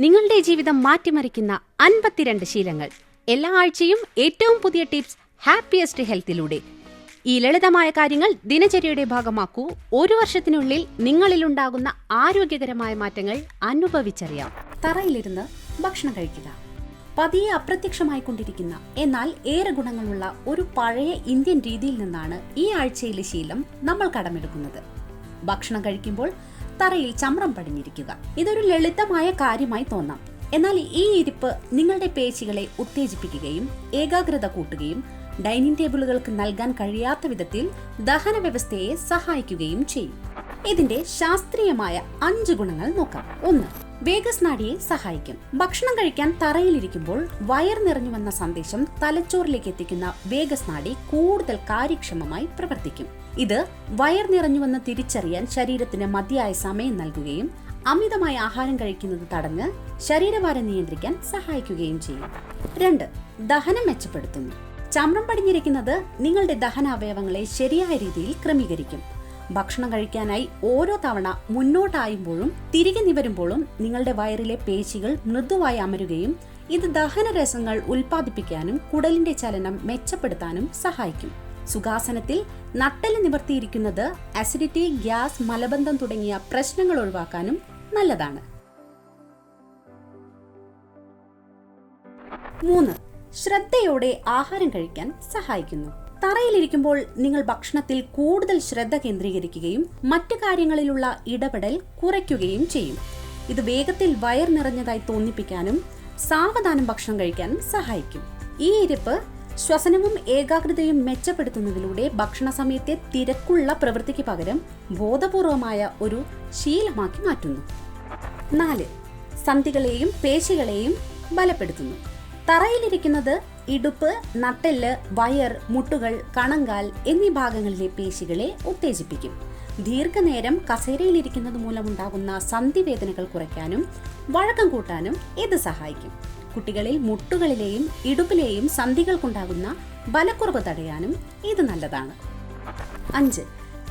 നിങ്ങളുടെ ജീവിതം മാറ്റിമറിക്കുന്ന അൻപത്തിരണ്ട് ശീലങ്ങൾ. എല്ലാ ആഴ്ചയും ഏറ്റവും പുതിയ ടിപ്സ് ഹാപ്പിയസ്റ്റ് ഹെൽത്തിലൂടെ. ഈ ലളിതമായ കാര്യങ്ങൾ ദിനചര്യയുടെ ഭാഗമാക്കൂ. ഒരു വർഷത്തിനുള്ളിൽ നിങ്ങളിലുണ്ടാകുന്ന ആരോഗ്യകരമായ മാറ്റങ്ങൾ അനുഭവിച്ചറിയാം. തറയിലിരുന്ന് ഭക്ഷണം കഴിക്കുക. പതിയെ അപ്രത്യക്ഷമായി കൊണ്ടിരിക്കുന്ന എന്നാൽ ഏറെ ഗുണങ്ങളുള്ള ഒരു പഴയ ഇന്ത്യൻ രീതിയിൽ നിന്നാണ് ഈ ആഴ്ചയിലെ ശീലം നമ്മൾ കടമെടുക്കുന്നത്. ഭക്ഷണം കഴിക്കുമ്പോൾ തറയിൽ ചമ്രം പടിഞ്ഞിരിക്കുക. ഇതൊരു ലളിതമായ കാര്യമായി തോന്നാം. എന്നാൽ ഈ ഇരിപ്പ് നിങ്ങളുടെ പേശികളെ ഉത്തേജിപ്പിക്കുകയും ഏകാഗ്രത കൂട്ടുകയും ഡൈനിങ് ടേബിളുകൾക്ക് നൽകാൻ കഴിയാത്ത വിധത്തിൽ ദഹന വ്യവസ്ഥയെ സഹായിക്കുകയും ചെയ്യും. ഇതിന്റെ ശാസ്ത്രീയമായ അഞ്ച് ഗുണങ്ങൾ നോക്കാം. ഒന്ന് വേഗസ് നാഡിയെ സഹായിക്കും. ഭക്ഷണം കഴിക്കാൻ തറയിലിരിക്കുമ്പോൾ വയർ നിറഞ്ഞു വന്ന സന്ദേശം തലച്ചോറിലേക്ക് എത്തിക്കുന്ന വേഗസ് നാഡി കൂടുതൽ കാര്യക്ഷമമായി പ്രവർത്തിക്കും. ഇത് വയർ നിറഞ്ഞുവെന്ന് തിരിച്ചറിയാൻ ശരീരത്തിന് മതിയായ സമയം നൽകുകയും അമിതമായ ആഹാരം കഴിക്കുന്നത് തടഞ്ഞ് ശരീരഭാരം നിയന്ത്രിക്കാൻ സഹായിക്കുകയും ചെയ്യും. രണ്ട് ദഹനം മെച്ചപ്പെടുത്തുന്നു. ചമ്രം പടിഞ്ഞിരിക്കുന്നത് നിങ്ങളുടെ ദഹന അവയവങ്ങളെ ശരിയായ രീതിയിൽ ക്രമീകരിക്കും. ഭക്ഷണം കഴിക്കാനായി ഓരോ തവണ മുന്നോട്ടായുമ്പോഴും തിരികെ നിവരുമ്പോഴും നിങ്ങളുടെ വയറിലെ പേശികൾ മൃദുവായി അമരുകയും ഇത് ദഹനരസങ്ങൾ ഉൽപ്പാദിപ്പിക്കാനും കുടലിന്റെ ചലനം മെച്ചപ്പെടുത്താനും സഹായിക്കും. സുഖാസനത്തിൽ നട്ടൽ നിവർത്തിയിരിക്കുന്നത് അസിഡിറ്റി ഗ്യാസ് മലബന്ധം തുടങ്ങിയ പ്രശ്നങ്ങൾ ഒഴിവാക്കാനും നല്ലതാണ്. മൂന്ന് ശ്രദ്ധയോടെ ആഹാരം കഴിക്കാൻ സഹായിക്കുന്നു. തറയിലിരിക്കുമ്പോൾ നിങ്ങൾ ഭക്ഷണത്തിൽ കൂടുതൽ ശ്രദ്ധ കേന്ദ്രീകരിക്കുകയും മറ്റു കാര്യങ്ങളിലുള്ള ഇടപെടൽ കുറയ്ക്കുകയും ചെയ്യും. ഇത് വേഗത്തിൽ വയർ നിറഞ്ഞതായി തോന്നിപ്പിക്കാനും സാവധാനം ഭക്ഷണം കഴിക്കാനും സഹായിക്കും. ഈ ഇരിപ്പ് ശ്വസനവും ഏകാഗ്രതയും മെച്ചപ്പെടുത്തുന്നതിലൂടെ ഭക്ഷണ സമയത്തെ തിരക്കുള്ള പ്രവൃത്തിക്ക് പകരം ബോധപൂർവമായ ഒരു ശീലമാക്കി മാറ്റുന്നു. നാല് സന്ധികളെയും പേശികളെയും ബലപ്പെടുത്തുന്നു. തറയിലിരിക്കുന്നത് ഇടുപ്പ് നട്ടെല്ല് വയർ മുട്ടുകൾ കണങ്കാൽ എന്നീ ഭാഗങ്ങളിലെ പേശികളെ ഉത്തേജിപ്പിക്കും. ദീർഘനേരം കസേരയിലിരിക്കുന്നത് മൂലമുണ്ടാകുന്ന സന്ധിവേദനകൾ കുറയ്ക്കാനും വഴക്കം കൂട്ടാനും ഇത് സഹായിക്കും. കുട്ടികളിൽ മുട്ടുകളിലെയും ഇടുപ്പിലെയും സന്ധികൾക്കുണ്ടാകുന്ന ബലക്കുറവ് തടയാനും ഇത് നല്ലതാണ്. അഞ്ച്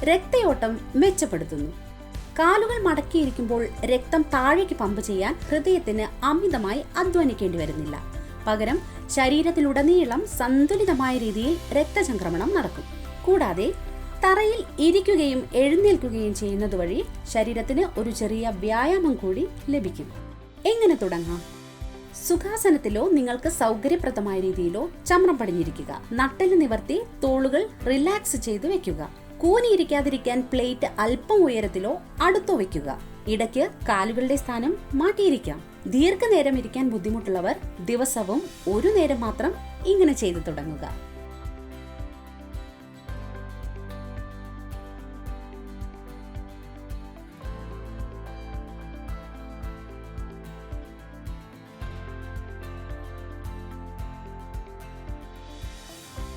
രക്തയോട്ടം മെച്ചപ്പെടുത്തുന്നു. കാലുകൾ മടക്കിയിരിക്കുമ്പോൾ രക്തം താഴേക്ക് പമ്പ് ചെയ്യാൻ ഹൃദയത്തിന് അമിതമായി അധ്വാനിക്കേണ്ടി വരുന്നില്ല. പകരം ശരീരത്തിലുടനീളം സന്തുലിതമായ രീതിയിൽ രക്തചംക്രമണം നടക്കും. കൂടാതെ തറയിൽ ഇരിക്കുകയും എഴുന്നേൽക്കുകയും ചെയ്യുന്നത് വഴി ശരീരത്തിന് ഒരു ചെറിയ വ്യായാമം കൂടി ലഭിക്കും. എങ്ങനെ തുടങ്ങാം? സുഖാസനത്തിലോ നിങ്ങൾക്ക് സൗകര്യപ്രദമായ രീതിയിലോ ചമ്രം പടിഞ്ഞിരിക്കുക. നട്ടൽ നിവർത്തി തോളുകൾ റിലാക്സ് ചെയ്ത് വെക്കുക. കൂനിയിരിക്കാതിരിക്കാൻ പ്ലേറ്റ് അല്പം ഉയരത്തിലോ അടുത്തോ വെക്കുക. ഇടയ്ക്ക് കാലുകളുടെ സ്ഥാനം മാറ്റിയിരിക്കാം. ദീർഘനേരം ഇരിക്കാൻ ബുദ്ധിമുട്ടുള്ളവർ ദിവസവും ഒരു നേരം മാത്രം ഇങ്ങനെ ചെയ്തു തുടങ്ങുക.